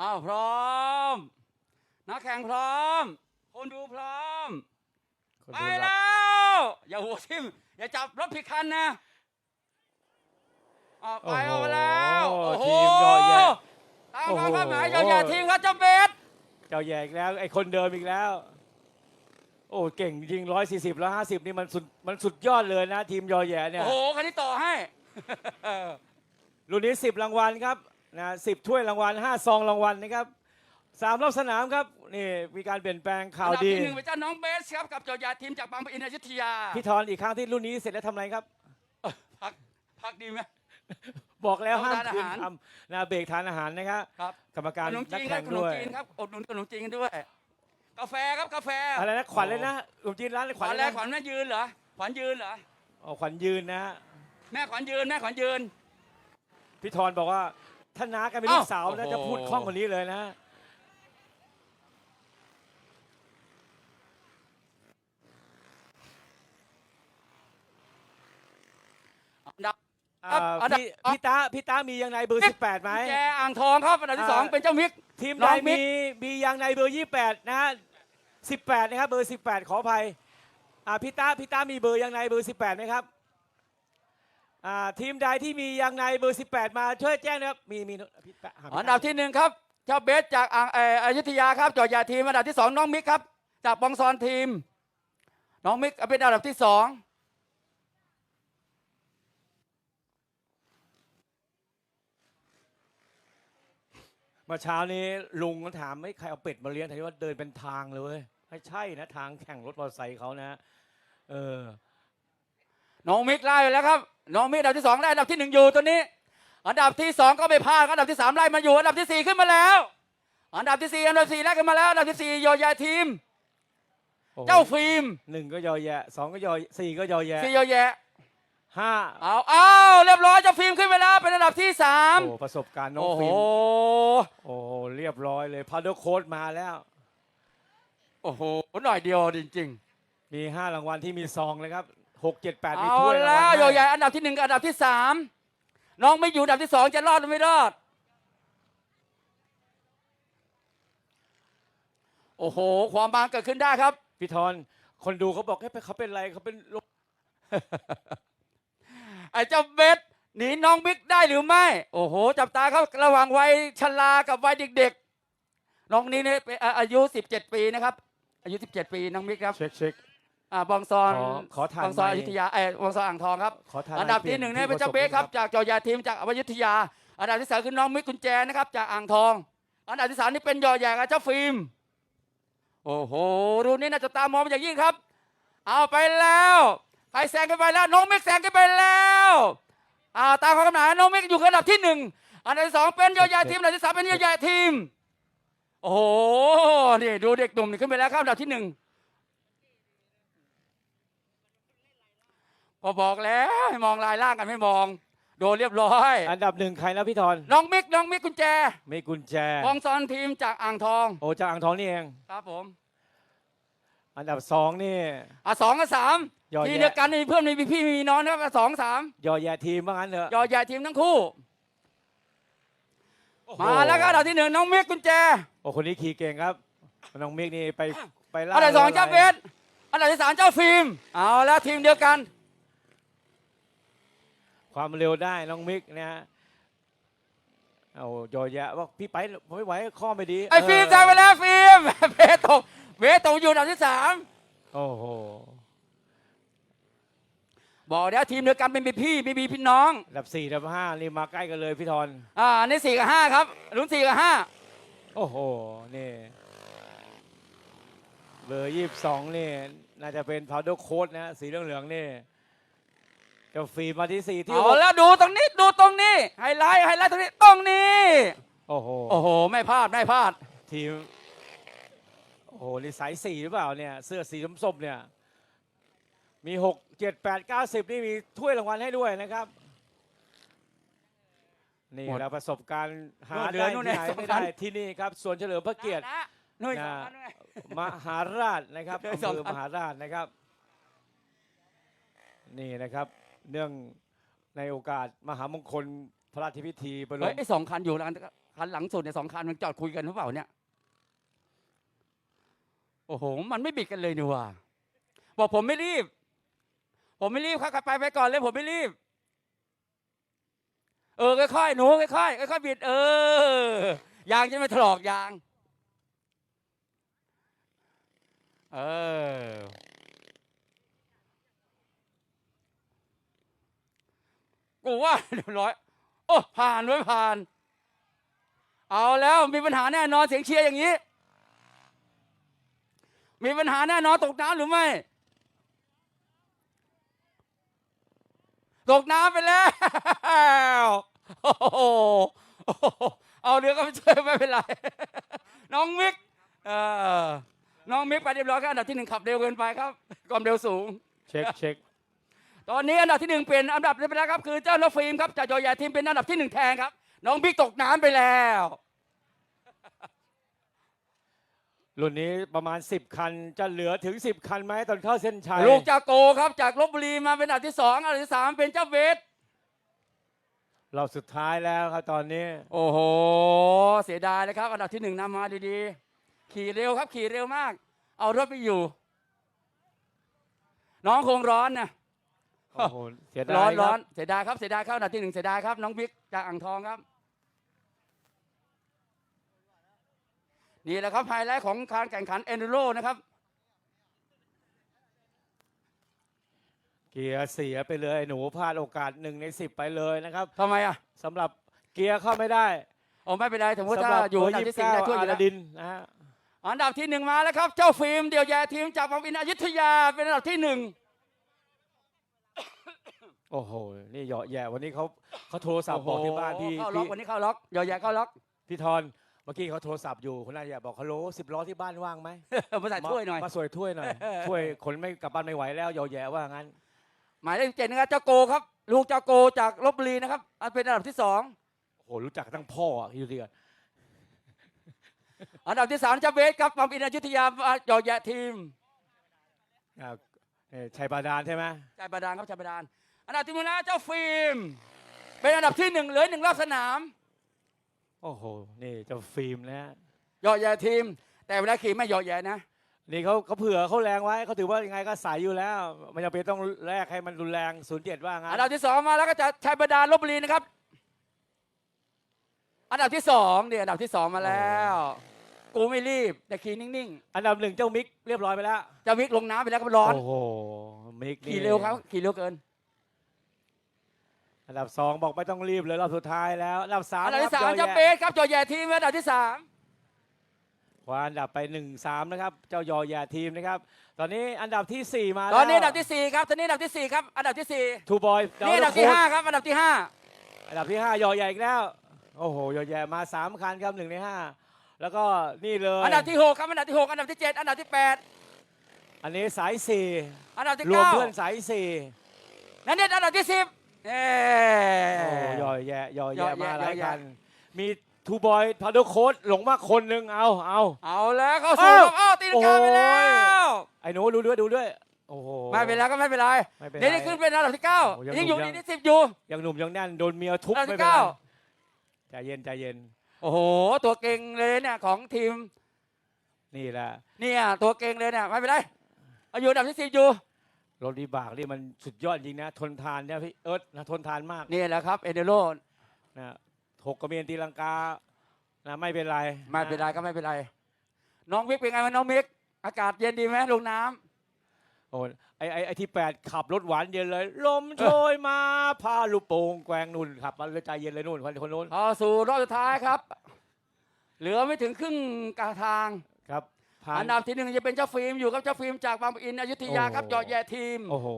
อ้าวพร้อม นักแข่งพร้อม คนดูพร้อม คนไปดูรับแล้ว อย่าหัวทิ่มอย่าจับรถผิดคันนะออกไปโอ้โหออกแล้วโอ้โหทีมยอแยะตามโอ้คโหวามคาดหมายยอแยะทีมครับเจ้าเบส เจ้าแย่อีกแล้วไอ้คนเดิมอีกแล้ว โอ้เก่งจริงร้อยสี่สิบร้อยห้าสิบนี่มันสุดมันสุดยอดเลยนะ ทีมยอแย่เนี่ย โอ้โหคันนี้ต่อให้ รุ่นนี้สิบรางวัลครับ นะสิบถ้วยรางวัลห้าซองรางวัลนะครับสามรอบสนามครับนี่มีการเปลี่ยนแปลงข่าวอันดับดีที่หนึ่งเป็นเจ้าน้องเบสครับกับเจ้าใหญ่ทีมจากบางปะอินอยุธยาพี่ทอนอีกครั้งที่รุ่นนี้เสร็จแล้วทำอะไรครับพักพักดีไหม บอกแล้วเอาห้ามทานอาคืนหาร ทำนะเบรกทานอาหารนะครับครับกรรมการขนมนัจีกนครัแข่บงขนมด้วยจีนครับอดหนุนขนมจีนกันด้วย กาแฟครับกาแฟอะไรนะขวัญเลยนะขนมจีนร้านขขวัวัญญเลยแรนะกขวัญแม่ยืนเหรอขวัญยืนเหรออ๋อขวัญยืนนะฮะแม่ขวัญยืนแม่ขวัญยืน พี่ทอนบอกว่า ถ้าน้ากันเป็นลูกสาวอ้าวน่าโอ้โหจะพูดคล่องกว่านี้เลยนะอันดับอ่าครับอันดับพี่พี่ตาพี่ตามียังไงเบอร์ 18ไหมแจอ่างทองครับอันดับที่สองอ่าเป็นเจ้ามิก ทีมน้ใดองมิกมีมียังในเบอร์ 28 นะฮะ18 นะครับเบอร์ 18 ขออภัยอ่าพี่ตาพี่ตามีเบอร์ยังในเบอร์ 18ไหมครับ อ่าทีมใดที่มียังในเบอร์ 18 มาช่วยแจ้งนะครับ มีมีพี่ตาหาพี่ตาอันดับที่หนึ่งครับเจ้าเบสจากอ่างเอ่ออยุธยาครับจอดยาทีมอันดับที่สองน้องมิกครับ จากบองซอนทีม น้องมิกเป็นอันดับที่สองเมื่อเช้านี้ลุงก็ถามไม่ใครเอาเป็ดมาเลี้ยงแต่ว่าเดินเป็นทางเลยเว้ยไม่ใช่นะ ทางแข่งรถมอเตอร์ไซค์เขานะ เออ น้องมิกไล่ไปแล้วครับน้องมิกอันดับที่สองได้อันดับที่หนึ่งอยู่ตัวนี้ อันดับที่สองก็ไม่พลาดครับอันดับที่สามไล่มาอยู่อันดับที่สี่ขึ้นมาแล้ว อันดับที่สี่อันดับสี่ไล่กันมาแล้วอันดับที่สี่ยอยาทีมโอ้โหเจ้าฟิล์มหนึ่งก็ยอแยะสองก็ยอสี่ก็ยอแยะสี่ยอแยะห้าเอาเอาเรียบร้อยเจ้าฟิล์มขึ้นไปแล้วเป็นอันดับที่สามโอ้ประสบการณ์น้องโอ้โหฟิล์มโอ้เรียบร้อยเลยพาโดโค้ดมาแล้ว โอ้โหหน่อยเดียวจริงมีห้ารางวัลที่มีซองเลยครับ หกเจ็ดแปๆดมีเอาถ้วยรางแล้ววัลยอแยะให้อันดับที่หนึ่งกับอันดับที่สามน้องไม่อยู่อันดับที่สองจะรอดหรือไม่รอด โอ้โห ความบางเกิดขึ้นได้ครับ พี่ทอนคนดูเขาบอกให้ยเขาเป็นไรเขาเป็นโรคไอ้เจ้าเบสหนีน้องบิ๊กได้หรือไม่ โอ้โห จับตาเขาระหว่างวัยชรากับวัยเด็กๆ น้องนี้เนี่ยเป็นอ่าอายุ 17 ปีนะครับ อายุ 17 ปีน้องบิ๊กครับ เช็คเช็ค อ่าบองซอนขอขอทานบองซอนไมค์อยุธยาเออบองซอนอ่างทองครับ ขอทานอันดับปลี่ที่ยหนึ่งเนี่ยเป็นที่เจ้าเบสครับปะสจากจอยาทีมจากอยุธยา อันดับที่สองคือน้องมิกกุญแจนะครับจากอ่างทอง อันดับที่สามนี่เป็นยอแยกบเจ้าฟิล์มโอ้โหรุ่นนี้น่าจะตามองเป็นอย่างยิ่งครับ เอาไปแล้วใครแซงกันไปแล้วน้องมิกแซงกันไปแล้วเอาตามความกำหนายน้องมิกอยู่อันดับที่หนึ่งอันดับที่สองเป็นยอแยกทีมอันดับที่สามเป็นยอแยกทีม โอ้โหนี่ดูเด็กหนุ่มนี่ขึ้นไปแล้วครับอันดับที่หนึ่ง ก็บอกแล้วให้มองลายล่างกันไม่มอง โดนเรียบร้อย อันดับหนึ่งใครนะพี่ทอนน้องมิกน้องมิกกุญแจมีกุญแจกองซอนทีมจากอ่างทองโอ้จากอ่างทองนี่เอง ครับผมอันดับสองนี่ อะสองกับสามยอแยะ ทีเดียวกันมีเพื่อนมีพี่มีน้องนะครับอะสองสามยอแยะทีมว่างั้นเถอะยอใหญ่ทีมทั้งคู่ โอ้โหมาแล้วก็อันดับที่หนึ่งน้องมิกกุญแจโอ้คนนี้ขี่เก่งครับน้องมิกนี่ไปไปล่าอันดับสองรือเจ้าะเบไรสอันดับที่สามเจ้าฟิล์มเอาแล้วทีมเดียวกัน ความเร็วได้น้องมิกนะฮะเอายอแยะว่าพี่ไปผมไม่ไหวข้อไม่ดีไอ้ฟิล์มเแซงไปแล้วฟิล์มเบสตกเบสตกอยู่อันดับที่สามโอ้โหบอกแล้วทีมเดียวกันเป็นพี่ไม่มีพี่น้องอันดับสี่อันดับห้านี่มาใกล้กันเลยพี่ทอนอ่าอันนี้สี่กับห้าครับลุ้นสี่กับห้าโอ้โหนี่เบอร์ยี่สิบสองนี่น่าจะเป็นพาวเดอร์โค้ดนะสีเหลืองๆนี่ เจ้าฟีมาที่สี่ที่เอาหกแล้วดูตรงนี้ดูตรงนี้ไฮไลท์ไฮไลท์ตรงนี้ตรงนี้ โอ้โหโอ้โห ไม่พลาดไม่พลาด ทีมโอ้โหนี่สายสี่หรือเปล่าเนี่ย เสื้อสีส้มๆเนี่ยมีหกเจ็ดแปดเก้าสิบนี่มีถ้วยรางวัลให้ด้วยนะครับ นี่หมดเราประสบการณ์หาเหลืได้อนู่ที่นไหนเนี่ยไม่สองพัได้นที่นี่ครับส่วนเฉลิมพระเกียรตินะหน่วยนะสองพันด้วย มหาราชนะครับเดี๋ยวอำสองเภอพัน มหาราชนะครับ นี่นะครับ เนื่องในโอกาสมหามงคลพระราชพิธีบรเฮ้ยมไอ้สองคันอยู่แล้วกันคันหลังสุดเนี่ยสองคันมันจอดคุยกันหรือเปล่าเนี่ย โอ้โห มันไม่บิดกันเลยนี่หว่า บอกผมไม่รีบ ผมไม่รีบครับขับไปไปก่อนเลย ผมไม่รีบ เออค่อยๆหนูค่อยๆค่อยๆบิด เออยางจะไม่ถลอกยาง เออ กูว่าเรียบร้อย โอ้ผ่านไว้ยผ่าน เอาแล้วมีปัญหาแน่นอนเสียงเชียร์อย่างนี้ มีปัญหาแน่นอนตกน้ำหรือไม่ ตกน้ำไปแล้วโอ้โหเอาเรือก็ไม่ช่วยไม่เป็นไร น้องมิกเออน้องมิกไปเรียบร้อยครับอันดับที่หนึ่งขับเร็วเกินไปครับความเร็วสูง เช็คเช็ค ตอนนี้อันดับที่หนึ่งเป็นอันดับที่ไปแล้วครับคือเจ้าน้องฟิล์มครับจากจอใหญ่ทีมเป็นอันดับที่หนึ่งแทนครับ น้องบิ๊กตกน้ำไปแล้วรุ่นนี้ประมาณ 10 คันจะเหลือถึง 10 คันไหมตอนเข้าเส้นชัยลูกจากโกครับจากลบบุรีมาเป็นอันดับที่สองอันดับที่สามเป็นเจ้าเวทรอบสุดท้ายแล้วครับตอนนี้ โอ้โห เสียดายเลยครับ อันดับที่หนึ่งนำมาดีๆ ขี่เร็วครับขี่เร็วมาก เอารถไปอยู่ น้องคงร้อนนะ โอ้โหเสียดายร้อนคร้รัอบนเสียดายครับเสียดายครับอันดับที่หนึ่งเสียดายครับน้องบิ๊กจากอ่างทองครับ นี่แหละครับไฮไลท์ของการแข่งขันเอนดูโรนะครับ เกียร์เสียไปเลยหนูพลาดโอกาสหนึ่งในสิบไปเลยนะครับทำไมอะสำหรับเกียร์เข้าไม่ได้โอ้ไม่เป็นไรสมมติสำถ้าหรับอยู่เบออันร์ดับยี่ที่สิบสี่เก้าได้ถ้วยออายู่ราแล้วดินนะฮะอันดับที่หนึ่งมาแล้วครับ เจ้าฟิล์มเดียวแย่ทีมจากบางอินอยุธยาเป็นอันดับที่หนึ่ง โอ้โห นี่เหยาะแย่วันนี้เขาเขาโทรศัพท์บอกที่บ้านพี่เข้าล็อกพี่วันนี้เข้าล็อกเดี๋ยวแย่เข้าล็อก พี่ทอนเมื่อกี้เขาโทรศัพท์อยู่คุณนายอยากบอกฮัลโหลสิบล้อที่บ้านว่างไหมมาใส่ถ้วยหน่อยมาสวยถ้วยหน่อยถ้วยขนไม่กลับบ้านไม่ไหวแล้วเหยาะแย่ว่างั้น หมายเลขเจ็ดนะครับเจ้าโกครับ ลูกเจ้าโกจากลบบุรีนะครับอันเป็นอันดับที่สองโอ้โหรู้จักทั้งพ่ออะอยู่เดียวอันดับที่สามเจ้าเบสครับบางอินอยุธยาเดี๋ยวแย่ทีมอ่าเอ่อชัยบาดาลใช่ไหมใจบาดาลครับใจบาดาล อันดับที่หนึ่งนะเจ้าฟิล์ม เป็นอันดับที่หนึ่งเหลือหนึ่งรอบสนาม โอ้โห นี่เจ้าฟิล์มนะฮะเหยาะแย่ทีม แต่เวลาขี่ไม่เหยาะแย่นะ นี่เขาเขาเผื่อเขาแรงไว้เขาถือว่ายังไงก็ใสอยู่แล้วไม่จำเป็นต้องแลกให้มันรุนแรงศูนย์เจ็ดว่างั้นอันดับที่สองมาแล้วก็จะชัยบาดาลลบบุรีนะครับ อันดับที่สองเนี่ยอันดับที่สองมาแล้ว กูไม่รีบ แต่ขี่นิ่งอันดับหนึ่งเจ้ามิกเรียบร้อยไปแล้ว ๆ จะวิกลงน้ำไปแล้วก็ร้อน โอ้โหมิกนี่ขี่เร็วครับขี่เร็วเกิน อันดับสองบอกไม่ต้องรีบเลยรอบสุดท้ายแล้วอันดับสามอันดับที่คสารัมจอเจ้าแย่เบสครับจอแย่ทีมอันดับที่สามคว้าอันดับไปหนึ่งสามนะครับ เจ้ายอแย่ทีมนะครับ ตอนนี้อันดับที่สี่มาตอนนี้อันดับที่สี่ครับ ตอนนี้อันดับที่สี่ครับ อันดับที่สี่ทูบอยนี่อันดับที่ห้าครับ อันดับที่ห้าอันดับที่ห้ายอแย่อีกแล้ว โอ้โห ยอแย่มาสามคันครับหนึ่งในห้าแล้วก็นี่เลย อันดับที่หกครับ อันดับที่หกอันดับที่เจ็ดอันดับที่แปดอันนี้สายสี่อันดับที่รวมเก้าเพื่อนสายสี่นั่นเนี่ยอันดับที่สิบ เอ้โอ้ยอแย่ยอยอแย่แย่มาหลายยอแย่คัน มีทูบอยพาโดโค้ดหลงมาคนหนึ่งเอาเอาเอาแล้วเข้าสู่อ้าวรอบอ้าวตีลังกาไปแล้โอ้วไอ้หนูดูด้วยดูด้วยโอ้โหไม่เป็นไรก็ไม่เป็นไรไม่เป็นไรเดี๋ยวนี้ขึ้นเป็นอันดับที่เก้าโอ้ยังยังอยู่ยังนี่ที่สิบอยู่ยังหนุ่มยังแน่นโดนเมียทุบอันดับไม่ที่เป็นไรเก้าใจเย็นใจเย็นโอ้โหตัวเก่งเลยเนี่ยของทีมนี่แหละเนี่ยตัวเก่งเลยเนี่ยไม่เป็นไรเอาอยู่อันดับที่สิบอยู่ รถดีบากนี่มันสุดยอดจริงนะ ทนทานเนี่ยพี่เอิร์ธนะทนทานมากนี่แหละครับเอเดโรนะถกกระเมียนตีลังกานะไม่เป็นไรไม่เป็นไรก็ไม่เป็นไร น้องมิกเป็นไงวะน้องมิก อากาศเย็นดีไหมลงน้ำ โอ้ไอไอไอที่แปดขับรถหวานเย็นเลย ลมโชยมาพาลูกโป่งแกว่งนุ่นขับมาเลยใจเย็นเลยนุ่นคนคนนู้นเข้าสู่รอบสุดท้ายครับ เหลือไม่ถึงครึ่งกลางทาง ครับ ผ่าน อันดับที่หนึ่งจะเป็นเจ้าฟิล์มอยู่กับเจ้าฟิล์มจากบางปะอินอยุธยาครับโอ้ยอดแย่ทีม โอ้โห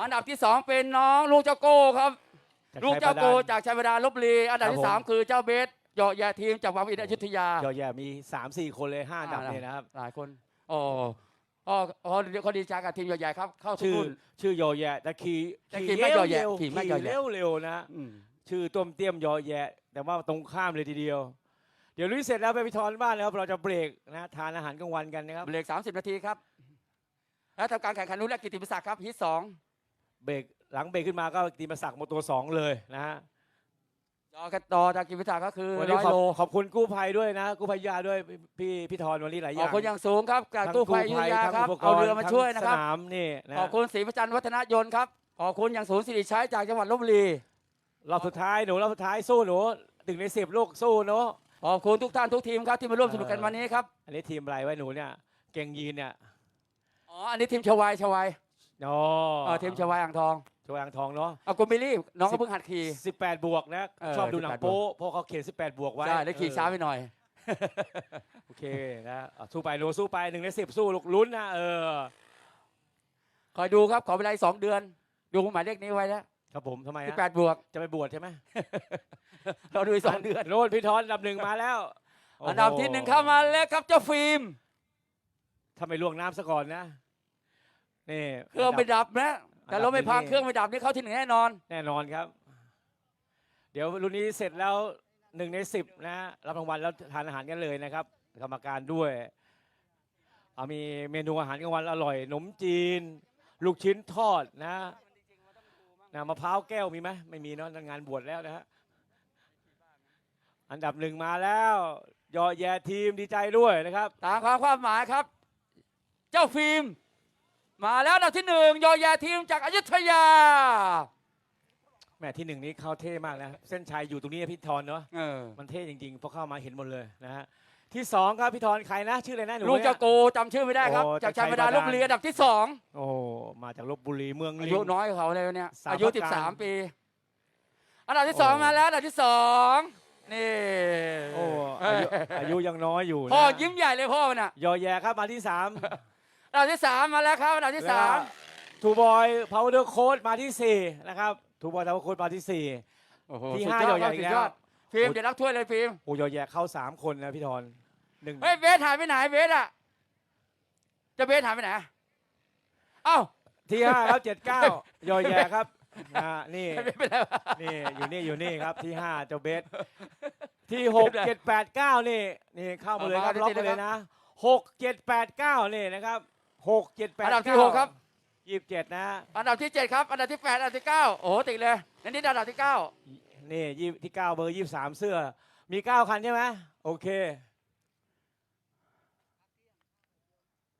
อันดับที่สองเป็นน้องลูกเจ้าโก้ครับจากลูกเจ้าชัยโกบดลจากชัยบาดาลลบบุรีอันดับครับที่สามผมคือเจ้าเบสยอดแย่ทีมจากบางปะอินอยุธยายอแย่มีสามสี่คนเลยห้าอันดับอ่า เนี่ยนะครับ หลายคนอ๋ออ๋ออ๋อเขาดีใจกับทีมยอดใหญ่ครับ เข้าสู่ชื่อรุ่น ชื่อยอแย่แต่ขี่แต่ขี่ไม่ยอแย่เร็วๆขี่ไม่ยอแย่เร็วเร็วๆนะมชื่อต้มเตี้ยมยอแยะ แต่ว่าตรงข้ามเลยทีเดียว เดี๋ยวลุยเสร็จแล้วไปพิธอนบ้านแล้วเราจะเบรกนะทานอาหารกลางวันกันนะครับเบรก 30 นาทีครับ แล้วทำการแข่งขันนุและกิตติมศักดิ์ครับฮีทสองเบรกหลังเบรกขึ้นมาก็ตีมาสักโมตัวสองเลยนะฮะจอกันต่อจากกิจวิทยาก็คือวันร้นี้อยขอบโลขอบคุณกู้ภัยด้วยนะ กู้ภัยยาด้วยพี่พี่ธรวันนี้หลายอขอบย่างคุณอย่างสูงครับจากทั้งตู้ไฟยุธยาทั้งครับปกเอาณ์เรือมาช่วยนะครับทั้งสนามนี่นะขอบคุณศรีประจันทร์วัฒนยนต์ครับขอบคุณอย่างศูนย์สิริชัยจากจังหวัดลบบุรี รอบสุดท้ายหนูรอบสุดท้ายสู้หนูหนึ่งในสิบลูกสู้เนาะ ขอบคุณทุกท่านทุกทีมครับที่มาร่วมสนุกกันเออวันนี้ครับ อันนี้ทีมอะไรไว้หนูเนี่ย เก่งยีนเนี่ย อ๋อ อันนี้ทีมชวายชวายอ๋อเออทีมชวายอ่างทองโชว์อ่างทองเนาะ เอากุมบิลลี่น้องก็เพิ่งหัดขี่สิบแปดบวกนะเออชอบดูหนัง18โป๊เพราะเขาเขียนสิบแปดบวกไว้ ใช่ ได้ขี่ช้าไปหน่อย โอเคนะอะสู้ไปหนูสู้ไปหนึ่งในสิบสู้ลูกลุ้นนะเออ คอยดูครับ ขอเวลาอีกสองเดือน ดูหมายเลขนี้ไว้แล้ว ครับผมทำไมที่ฮะแปดบวก จะไปบวชใช่ไหมเราดูอีกสองเดือน โน่นพี่ทอนอันดับหนึ่งมาแล้วโโอันดับที่หนึ่งเข้ามาแล้วครับเจ้าฟิล์มถ้าไม่ล่วงน้ำซะก่อนนะนี่เครื่องไม่ดับนะแต่รถไม่พังอันดับหนึ่งนี่เครื่องไม่ดับนี่เข้าที่หนึ่งแน่นอนแน่นอนครับ เดี๋ยวรุ่นนี้เสร็จแล้วหนึ่งในสิบนะรับรางวัลแล้วทานอาหารกันเลยนะครับ กรรมการด้วยเอามีเมนูอาหารกลางวันอร่อยขนมจีน ลูกชิ้นทอดนะ นะมะพร้าวแก้วมีไหมไม่มีเนาะงานบวชแล้วนะฮะอันดับหนึ่งมาแล้วยอแย่ทีมดีใจด้วยนะครับ ตามความความหมายครับ เจ้าฟิล์มมาแล้วอันดับที่หนึ่งยอแยทีมจากอยุธยาแหม่ที่หนึ่งนี้เข้าเท่มากนะเส้นชัยอยู่ตรงนี้นะพี่ทอนเนาะเออมันเท่จริงๆพอเข้ามาเห็นหมดเลยนะฮะ ที่สองครับพี่ทอนใครนะชื่ออะไรนะหนูลูกนี่เจ้ายโกจำชื่อไม่ได้ครับโอ้จากจากชายบาดาลชัยบาดาลลบบุรีอันดับที่สองโอ้มาจากลบบุรีเมืองอาลิยุง น้อยกว่าเขาเลยเนี่ยสาวอายุประการ13ปี อันดับที่สองโอ้ มาแล้วอันดับที่สองนี่โอ้เอ้อายยุอายุยังน้อยอยู่นะพ่อยิ้มใหญ่เลยพ่อมันอะยอแยครับมาที่สามอันดับที่สามมาแล้วครับอันดับที่สามทูบอยพาวเดอร์โค้ดมาที่สี่นะครับทูบอยพาวเดอร์โค้ดมาที่สี่ โอ้โหที่สุดห้ายอดยอดครับอีสุกดแล้วยอดฟิล์มเดี๋ยวรับถ้วยเลยฟิล์มโอ้ยอแยเข้าสามคนนะพี่ทอน หนึ่ง เฮ้ยเบสหายไปไหนเบสอะ จะเบสหายไปไหนเอ้าที่ห้าครับเจ็ดเก้ายอแยครับอ่านี่ เบสไปไหนวะ นี่อยู่นี่อยู่นี่ครับที่ห้าเจ้าเบสที่หกเจ็ดแปดเก้านี่นี่เข้ามาเลยครับล็อกไปเลยนะหกเจ็ดแปดเก้านี่นะครับหกเจ็ดแปดอันดับที่หกครับ ยี่สิบเจ็ดนะอันดับที่เจ็ดครับ อันดับที่แปดอันดับที่เก้าโอ้โหติดเลยอันนี้อันดับที่เก้านี่ยี่ที่เก้าเบอร์ยี่สามเสื้อ มีเก้าคันใช่ไหมโอเค